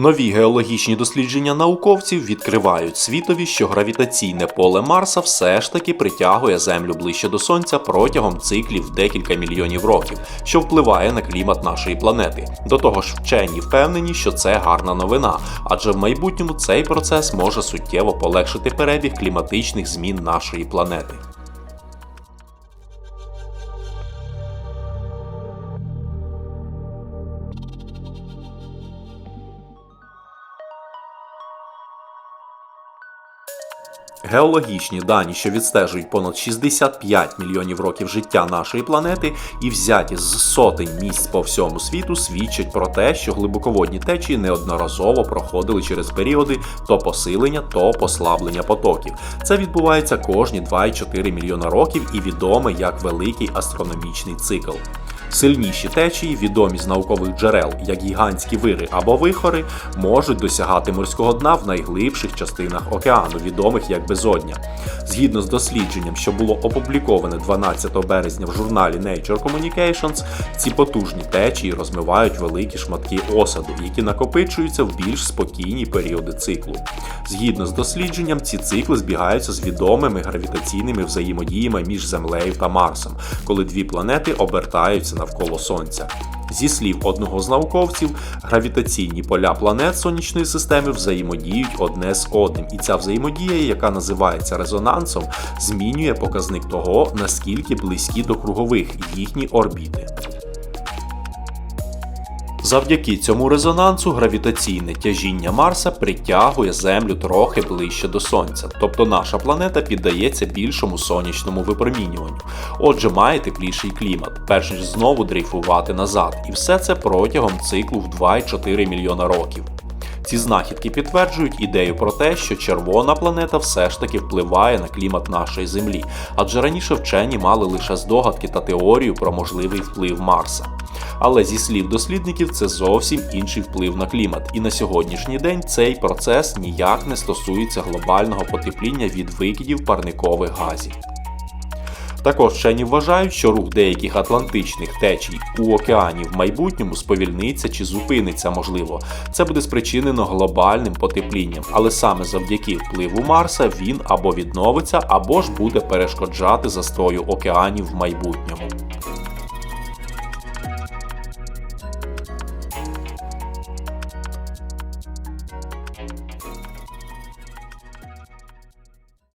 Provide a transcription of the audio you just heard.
Нові геологічні дослідження науковців відкривають світові, що гравітаційне поле Марса все ж таки притягує Землю ближче до Сонця протягом циклів декілька мільйонів років, що впливає на клімат нашої планети. До того ж, вчені впевнені, що це гарна новина, адже в майбутньому цей процес може суттєво полегшити перебіг кліматичних змін нашої планети. Геологічні дані, що відстежують понад 65 мільйонів років життя нашої планети і взяті з сотень місць по всьому світу, свідчать про те, що глибоководні течії неодноразово проходили через періоди то посилення, то послаблення потоків. Це відбувається кожні 2,4 мільйона років і відоме як великий астрономічний цикл. Сильніші течії, відомі з наукових джерел, як гігантські вири або вихори, можуть досягати морського дна в найглибших частинах океану, відомих як безодня. Згідно з дослідженням, що було опубліковане 12 березня в журналі Nature Communications, ці потужні течії розмивають великі шматки осаду, які накопичуються в більш спокійні періоди циклу. Згідно з дослідженням, ці цикли збігаються з відомими гравітаційними взаємодіями між Землею та Марсом, коли дві планети обертаються навколо Сонця. Зі слів одного з науковців, гравітаційні поля планет сонячної системи взаємодіють одне з одним, і ця взаємодія, яка називається резонансом, змінює показник того, наскільки близькі до кругових їхні орбіти. Завдяки цьому резонансу гравітаційне тяжіння Марса притягує Землю трохи ближче до Сонця, тобто наша планета піддається більшому сонячному випромінюванню. Отже, має тепліший клімат, перш ніж знову дрейфувати назад, і все це протягом циклу в 2,4 мільйона років. Ці знахідки підтверджують ідею про те, що червона планета все ж таки впливає на клімат нашої Землі, адже раніше вчені мали лише здогадки та теорію про можливий вплив Марса. Але зі слів дослідників, це зовсім інший вплив на клімат, і на сьогоднішній день цей процес ніяк не стосується глобального потепління від викидів парникових газів. Також вчені вважають, що рух деяких атлантичних течій у океані в майбутньому сповільниться чи зупиниться можливо. Це буде спричинено глобальним потеплінням, але саме завдяки впливу Марса він або відновиться, або ж буде перешкоджати застою океанів в майбутньому.